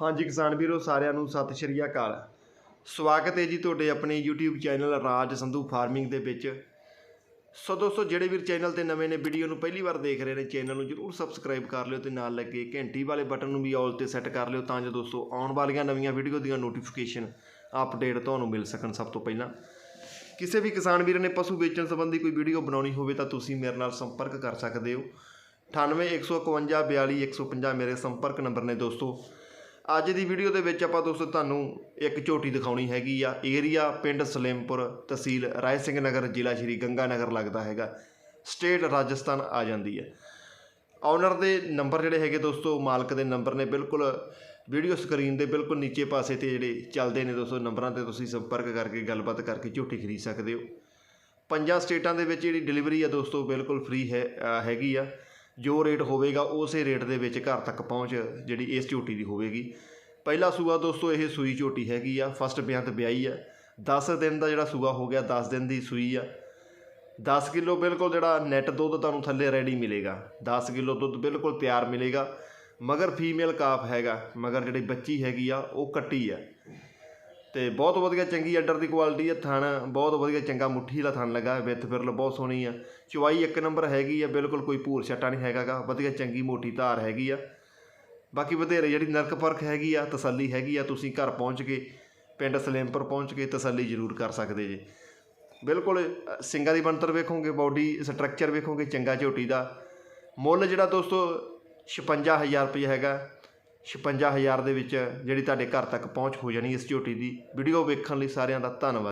ਹਾਂਜੀ ਕਿਸਾਨ ਵੀਰੋ, ਸਾਰਿਆਂ ਨੂੰ ਸਤਿ ਸ਼੍ਰੀ ਅਕਾਲ। ਸਵਾਗਤ ਹੈ ਜੀ ਤੁਹਾਡੇ ਆਪਣੇ YouTube channel Raj Sandhu farming ਦੇ ਵਿੱਚ। ਸੋ ਦੋਸਤੋ, ਜਿਹੜੇ ਵੀਰ ਚੈਨਲ ਤੇ ਨਵੇਂ ਨੇ, ਵੀਡੀਓ ਨੂੰ ਪਹਿਲੀ ਵਾਰ ਦੇਖ ਰਹੇ ਨੇ, ਚੈਨਲ ਨੂੰ ਜਰੂਰ ਸਬਸਕ੍ਰਾਈਬ ਕਰ ਲਿਓ ਤੇ ਨਾਲ ਲੱਗੇ ਘੰਟੀ ਵਾਲੇ ਬਟਨ ਨੂੰ ਵੀ ਆਲ ਤੇ ਸੈੱਟ ਕਰ ਲਿਓ ਤਾਂ ਜੋ ਦੋਸਤੋ ਆਉਣ ਵਾਲੀਆਂ ਨਵੀਆਂ ਵੀਡੀਓ ਦੀਆਂ ਨੋਟੀਫਿਕੇਸ਼ਨ ਅਪਡੇਟ ਤੁਹਾਨੂੰ ਮਿਲ ਸਕਣ ਸਭ ਤੋਂ ਪਹਿਲਾਂ। ਕਿਸੇ ਵੀ ਕਿਸਾਨ ਵੀਰ ਨੇ ਪਸ਼ੂ ਵੇਚਣ ਸੰਬੰਧੀ ਕੋਈ ਵੀਡੀਓ ਬਣਾਉਣੀ ਹੋਵੇ ਤਾਂ ਤੁਸੀਂ ਮੇਰੇ ਨਾਲ ਸੰਪਰਕ ਕਰ ਸਕਦੇ ਹੋ। 9815 42 150 ਮੇਰੇ ਸੰਪਰਕ ਨੰਬਰ ਨੇ ਦੋਸਤੋ। ਅੱਜ ਦੀ ਵੀਡੀਓ ਦੇ ਵਿੱਚ ਆਪਾਂ ਦੋਸਤੋ ਤੁਹਾਨੂੰ ਇੱਕ ਝੋਟੀ ਦਿਖਾਉਣੀ ਹੈਗੀ ਆ ਏਰੀਆ ਪਿੰਡ ਸਲੇਮਪੁਰ ਤਹਿਸੀਲ ਰਾਏ ਸਿੰਘ ਨਗਰ, ਜ਼ਿਲ੍ਹਾ ਸ਼੍ਰੀ ਗੰਗਾ ਨਗਰ ਲੱਗਦਾ ਹੈਗਾ। ਸਟੇਟ ਰਾਜਸਥਾਨ ਆ ਜਾਂਦੀ ਹੈ। ਓਨਰ ਦੇ ਨੰਬਰ ਜਿਹੜੇ ਹੈਗੇ ਦੋਸਤੋ, ਮਾਲਕ ਦੇ ਨੰਬਰ ਨੇ ਬਿਲਕੁਲ ਵੀਡੀਓ ਸਕਰੀਨ ਦੇ ਬਿਲਕੁਲ ਨੀਚੇ ਪਾਸੇ ਤੇ ਜਿਹੜੇ ਚੱਲਦੇ ਨੇ ਦੋਸਤੋ ਨੰਬਰਾਂ ਤੇ ਤੁਸੀਂ ਸੰਪਰਕ ਕਰਕੇ ਗੱਲਬਾਤ ਕਰਕੇ ਝੋਟੀ ਖਰੀਦ ਸਕਦੇ ਹੋ। ਪੰਜਾਂ ਸਟੇਟਾਂ ਦੇ ਵਿੱਚ ਜਿਹੜੀ ਡਿਲੀਵਰੀ ਆ ਦੋਸਤੋ, ਬਿਲਕੁਲ ਫ੍ਰੀ ਹੈ ਹੈਗੀ ਆ। ਜੋ ਰੇਟ ਹੋਵੇਗਾ ਉਸੇ ਰੇਟ ਦੇ ਵਿੱਚ ਘਰ ਤੱਕ ਪਹੁੰਚ ਜਿਹੜੀ ਇਸ ਝੋਟੀ ਦੀ ਹੋਵੇਗੀ। ਪਹਿਲਾ ਸੂਆ ਦੋਸਤੋ ਇਹ ਸੂਈ ਝੋਟੀ ਹੈਗੀ ਆ ਫਸਟ ਬਿਆੰਤ ਵਿਆਹੀ ਆ। 10 ਦਿਨ ਦਾ ਜਿਹੜਾ ਸੂਆ ਹੋ ਗਿਆ 10 ਦਿਨ ਦੀ ਸੂਈ ਆ। 10 ਕਿਲੋ ਬਿਲਕੁਲ ਜਿਹੜਾ ਨੈਟ ਦੁੱਧ ਤੁਹਾਨੂੰ ਥੱਲੇ ਰੈਡੀ ਮਿਲੇਗਾ। 10 ਕਿਲੋ ਦੁੱਧ ਬਿਲਕੁਲ ਤਿਆਰ ਮਿਲੇਗਾ। ਮਗਰ ਫੀਮੇਲ ਕਾਫ ਹੈਗਾ, ਮਗਰ ਜਿਹੜੀ ਬੱਚੀ ਹੈਗੀ ਆ, ਉਹ ਕੱਟੀ ਆ। ਤੇ ਬਹੁਤ ਵਧੀਆ ਚੰਗੀ ਅੱਡਰ ਦੀ ਕੁਆਲਿਟੀ ਆ ਥਣ ਬਹੁਤ ਵਧੀਆ ਚੰਗਾ ਮੁੱਠੀ ਵਾਲਾ ਥਣ ਲੱਗਾ ਵਿੱਥ ਫਿਰਲ ਬਹੁਤ ਸੋਹਣੀ ਆ। ਚਵਾਈ ਇੱਕ ਨੰਬਰ ਹੈਗੀ ਆ ਬਿਲਕੁਲ ਕੋਈ ਭੂਰ ਛੱਟਾ ਨਹੀਂ ਹੈਗਾਗਾ ਵਧੀਆ ਚੰਗੀ ਮੋਟੀ ਧਾਰ ਹੈਗੀ ਆ। ਬਾਕੀ ਵਧੇਰੇ ਜਿਹੜੀ ਨਰਕ ਪਰਖ ਹੈਗੀ ਆ ਤਸੱਲੀ ਹੈਗੀ ਆ ਤੁਸੀਂ ਘਰ ਪਹੁੰਚ ਕੇ ਪਿੰਡ ਸਲੇਮਪੁਰ ਪਹੁੰਚ ਕੇ ਤਸੱਲੀ ਜ਼ਰੂਰ ਕਰ ਸਕਦੇ ਜੇ। ਬਿਲਕੁਲ ਅ, ਸਿੰਗਾਂ ਦੀ ਬਣਤਰ ਵੇਖੋਗੇ ਬਾਡੀ ਸਟਰਕਚਰ ਵੇਖੋਗੇ ਚੰਗਾ ਝੋਟੀ ਦਾ। ਮੁੱਲ ਜਿਹੜਾ ਦੋਸਤੋ 56000 ਰੁਪਏ ਹੈਗਾ। ਛਪੰਜਾ ਹਜ਼ਾਰ ਦੇ ਵਿੱਚ ਜਿਹੜੀ ਤੁਹਾਡੇ ਘਰ ਤੱਕ ਪਹੁੰਚ ਹੋ ਜਾਣੀ ਇਸ ਝੋਟੀ ਦੀ। ਵੀਡੀਓ ਵੇਖਣ ਲਈ ਸਾਰਿਆਂ ਦਾ ਧੰਨਵਾਦ।